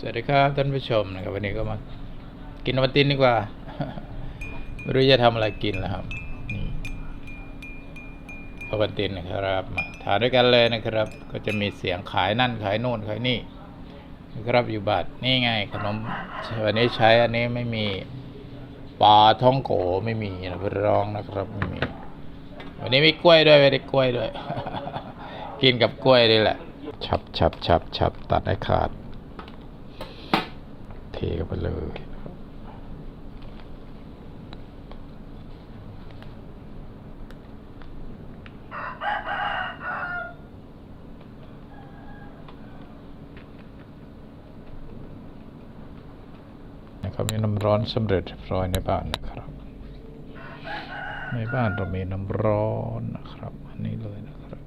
สวัสดีครับท่านผู้ชมนะครับ วันนี้ก็มากินวันตินดีกว่าไม่รู้จะทำอะไรกินแล้วครับนี่วันตินนะครับมาทานด้วยกันเลยนะครับ ก็จะมีเสียงขายนั่นขายโน่นขายนี่นะครับอยู่บัตรนี่ไงขนมวันนี้ใช้อันนี้ไม่มีปลาท่องโกไม่มีนะพี่ร้องนะครับไม่มีวันนี้มีกล้วยด้วยไม่ได้กล้วยด้วย กินกับกล้วยนี่แหละชับชับชับชับตัดให้ขาด เทเข้าไปเลย นะครับมีน้ำร้อนสำเร็จเรียบร้อยในบ้านนะครับ ในบ้านเรามีน้ำร้อนนะครับ อันนี้เลยนะครับ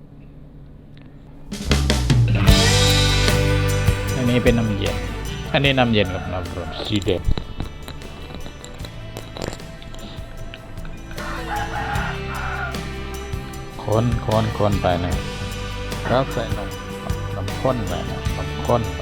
อันนี้เป็นน้ำเย็น อันนี้น้ำเย็นกับน้ำร้อนสีแดงคนคนคนไปนะครับแล้วใส่นมนมข้นไปนะนมข้นไป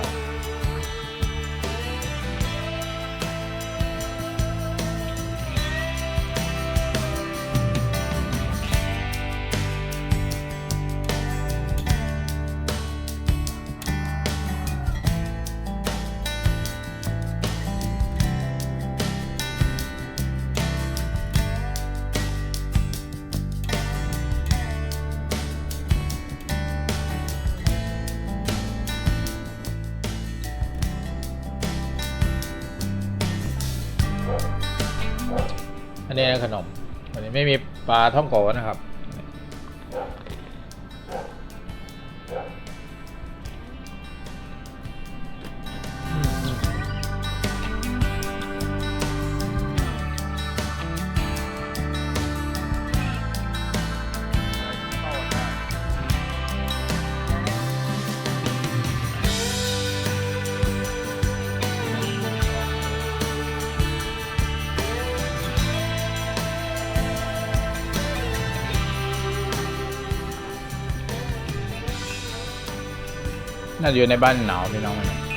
นนี้ขนมอันนี้ไม่มีปลาท่องโกนะครับ น่าจะอยู่ในบ้านหนาวพี่น้องมันย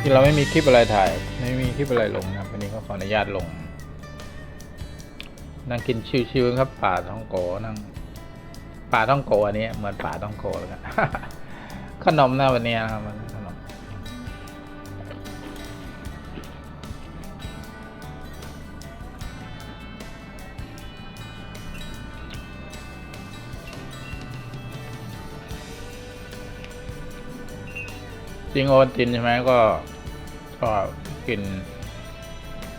ที่เราไม่มีคลิปอะไรถ่าย ไม่มีคลิปอะไรลงนะวันนี้ก็ขออนุญาตลง นั่งกินชิวๆครับ ป่าท่องโกนั่งป่าท่องโกอันนี้เหมือนป่าท่องโกเลยนะขนมนะวันนี้นะครับมัน จริงโอวัลตินใช่ไหมก็ก็กิน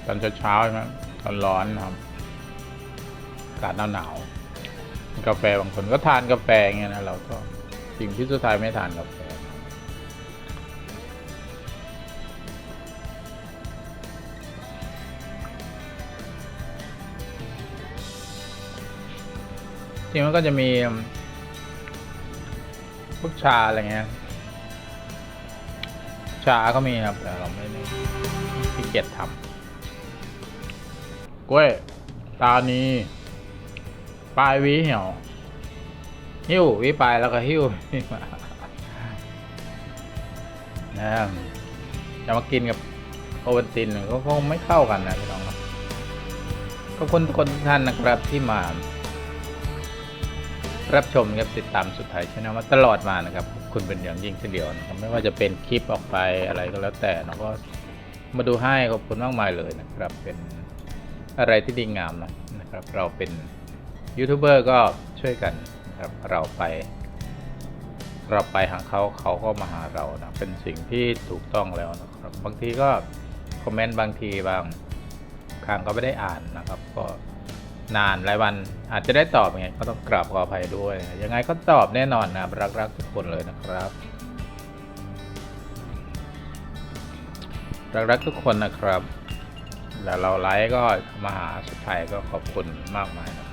ตอนเช้าๆใช่ไหมตอนร้อนครับอากาศหนาวๆกาแฟบางคนก็ทานกาแฟอย่างเงี้ยนะเราก็สิ่งที่สุดท้ายไม่ทานกาแฟจริงมันก็จะมีพวกชาอะไรเงี้ย ชาก็มีครับแต่เราไม่ได้ขี้เกียจทำกล้วย ตานีปลายวีเหี่ยว หิ้ววีปลายแล้วก็หิ้วนะจะมากินกับโอวัลตินก็คงไม่เข้ากันนะพี่น้องครับก็คนคนทุกท่านนะครับที่มา รับชมครับติดตามสุดท้ายช anel มาตลอดมานะครับขอบคุณเป็นอย่างยิ่งทีเดียวนะครับไม่ว่าจะเป็นคลิปออกไปอะไรก็แล้วแต่เราก็มาดูให้ขอบคุณมากมายเลยนะครับเป็นอะไรที่ดีงามนะนะครับเราเป็นยูทูบเบอร์ก็ช่วยกันนะครับเราไป เราไปหาเขาเขาก็มาหาเรานะเป็นสิ่งที่ถูกต้องแล้วนะครับบางทีก็คอมเมนต์บางทีบางครั้งก็ไม่ได้อ่านนะครับ ก็ นานหลายวันอาจจะได้ตอบยังไงก็ต้องกราบขออภัยด้วย ยังไงก็ตอบแน่นอนนะรักรักทุกคนเลยนะครับรักรักทุกคนนะครับแล้วเราไลฟ์ก็มาหาสุดท้ายก็ขอบคุณมากมายนะ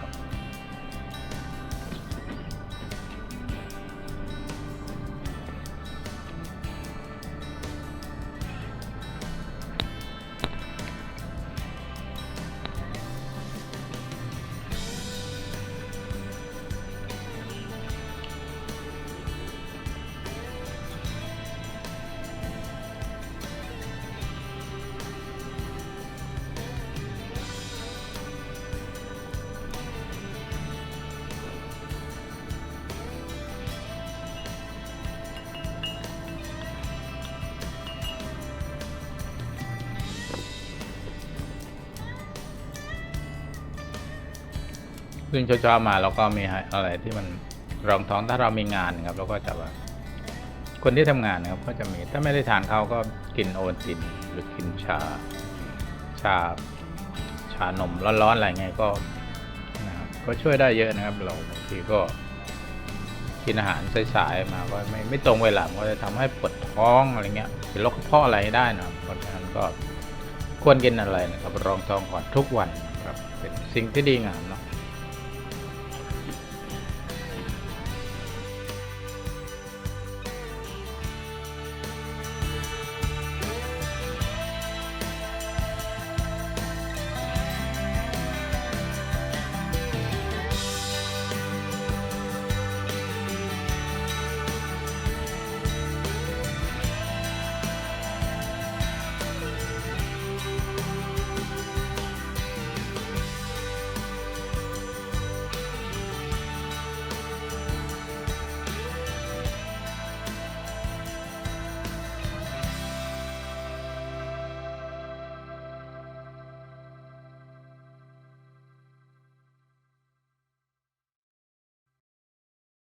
ซึ่งเช้าๆมาเราก็มีอะไรที่มันรองท้องถ้าเรามีงานครับเราก็จะว่าคนที่ทำงานนะครับก็จะมีถ้าไม่ได้ทานเขาก็กินโอตินหรือกินชา ชาชานมร้อนๆอะไรเงี้ยก็นะครับก็ช่วยได้เยอะนะครับ เราบางทีก็กินอาหารสายๆมาก็ไม่ไม่ตรงเวลาก็จะทำให้ปวดท้องอะไรเงี้ยเป็นโรคกพาะอะไรได้นะเพราะฉะนั้นก็ควรกินอะไรนะครับรองท้องก่อนทุกวันครับเป็นสิ่งที่ดีงามเนาะ